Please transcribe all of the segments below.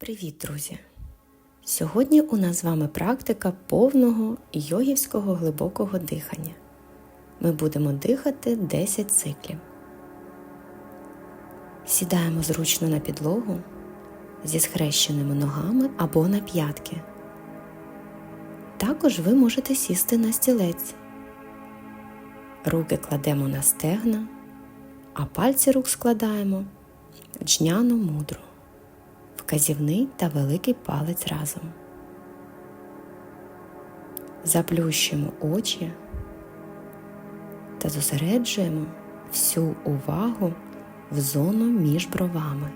Привіт, друзі! Сьогодні у нас з вами практика повного йогівського глибокого дихання. Ми будемо дихати 10 циклів. Сідаємо зручно на підлогу зі схрещеними ногами або на п'ятки. Також ви можете сісти на стілець. Руки кладемо на стегна, а пальці рук складаємо джняну мудру вказівний та великий палець разом. Заплющуємо очі та зосереджуємо всю увагу в зону між бровами.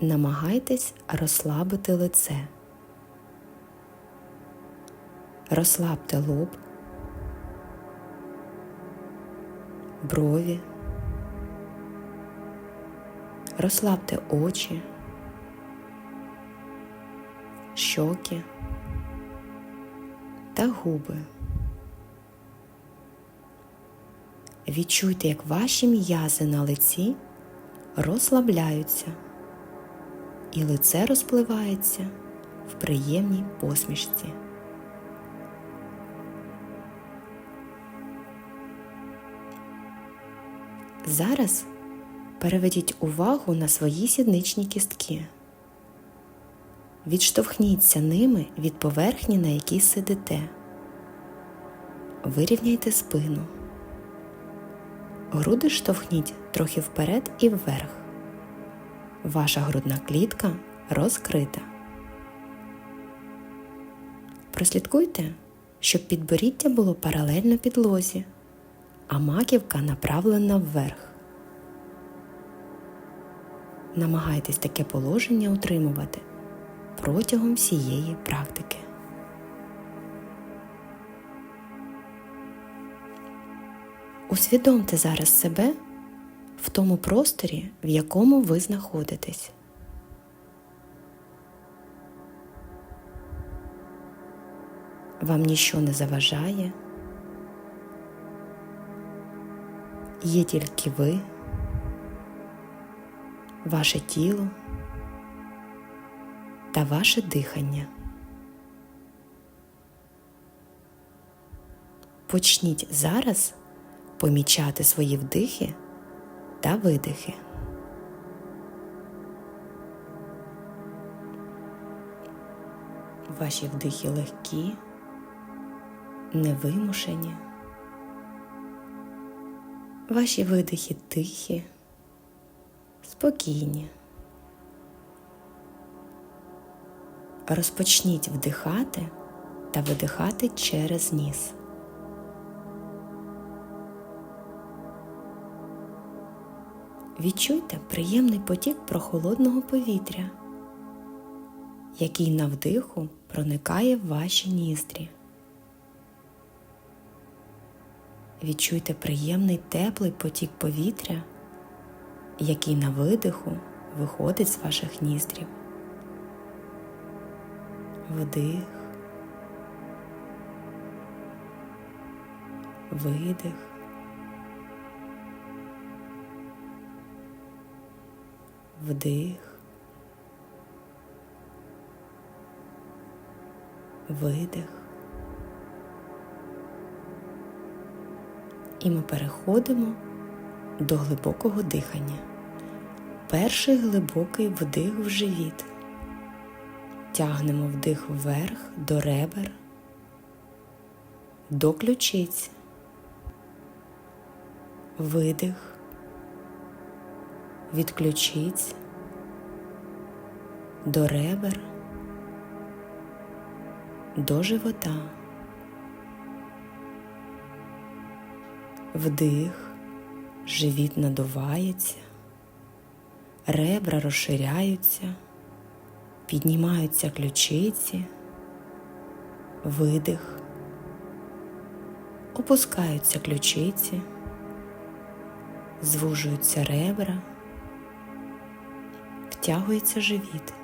Намагайтесь розслабити лице. Розслабте лоб, брові. Розслабте очі, щоки та губи. Відчуйте, як ваші м'язи на лиці розслабляються, і лице розпливається в приємній посмішці. Зараз Переведіть увагу на свої сідничні кістки. Відштовхніться ними від поверхні, на якій сидите. Вирівняйте спину. Груди штовхніть трохи вперед і вверх. Ваша грудна клітка розкрита. Прослідкуйте, щоб підборіддя було паралельно підлозі, а маківка направлена вверх. Намагайтесь таке положення утримувати протягом всієї практики. Усвідомте зараз себе в тому просторі, в якому ви знаходитесь. Вам ніщо не заважає, є тільки ви ваше тіло та ваше дихання. Почніть зараз помічати свої вдихи та видихи. Ваші вдихи легкі, невимушені, ваші видихи тихі спокійні. Розпочніть вдихати та видихати через ніс. Відчуйте приємний потік прохолодного повітря, який на вдиху проникає в ваші ніздрі. Відчуйте приємний теплий потік повітря, який на видиху виходить з ваших ніздрів. Вдих, видих. Вдих, видих. І ми переходимо до глибокого дихання. Перший глибокий вдих в живіт. Тягнемо вдих вверх до ребер, до ключиць, видих, від ключиць, до ребер, до живота, вдих, живіт надувається ребра розширяються, піднімаються ключиці, видих, опускаються ключиці, звужуються ребра, втягується живіт,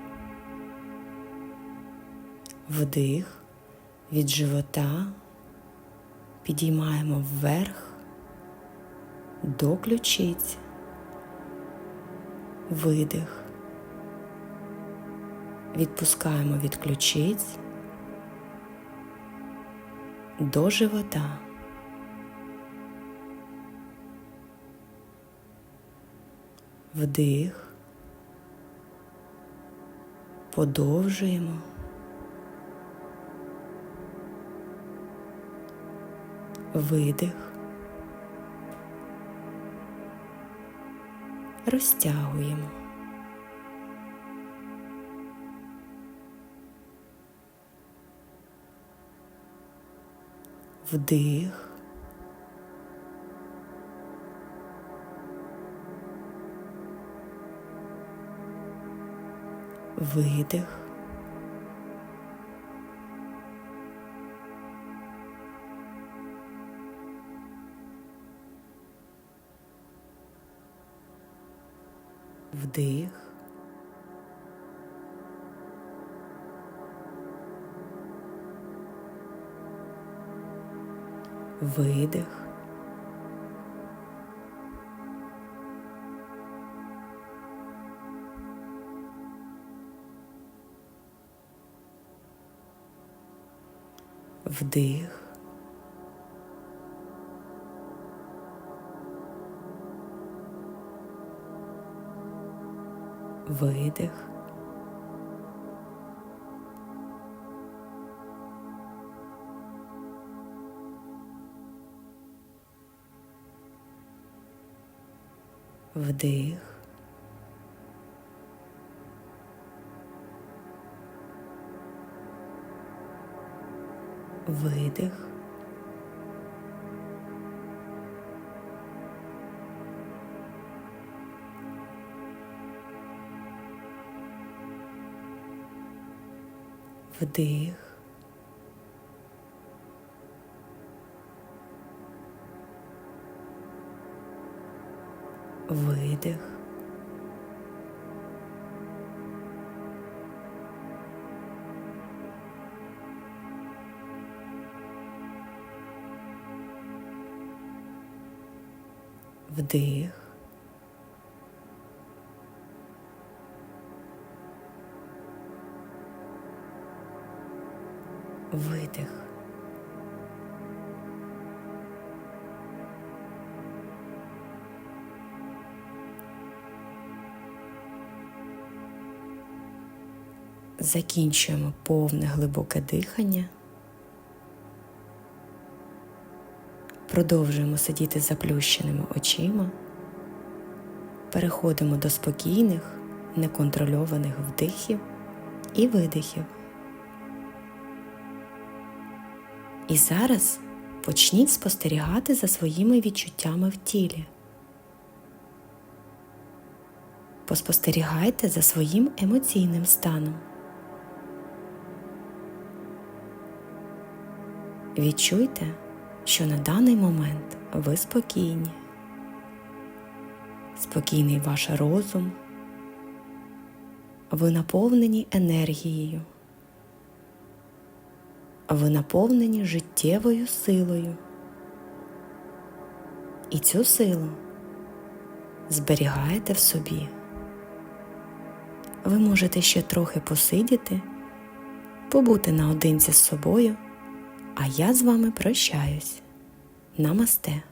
вдих від живота підіймаємо вверх до ключиць видих. Відпускаємо від ключиць до живота. Вдих. Подовжуємо. Видих. Розтягуємо. Вдих. Видих. Вдих. Видих. Вдих. Видих. Вдих. Видих. Вдих. Видих. Вдих. Видих. Закінчуємо повне глибоке дихання. Продовжуємо сидіти заплющеними очима. Переходимо до спокійних, неконтрольованих вдихів і видихів. І зараз почніть спостерігати за своїми відчуттями в тілі. Поспостерігайте за своїм емоційним станом. Відчуйте, що на даний момент ви спокійні, спокійний ваш розум, ви наповнені енергією, ви наповнені життєвою силою. І цю силу зберігаєте в собі. Ви можете ще трохи посидіти, побути наодинці з собою, а я з вами прощаюсь. Намасте.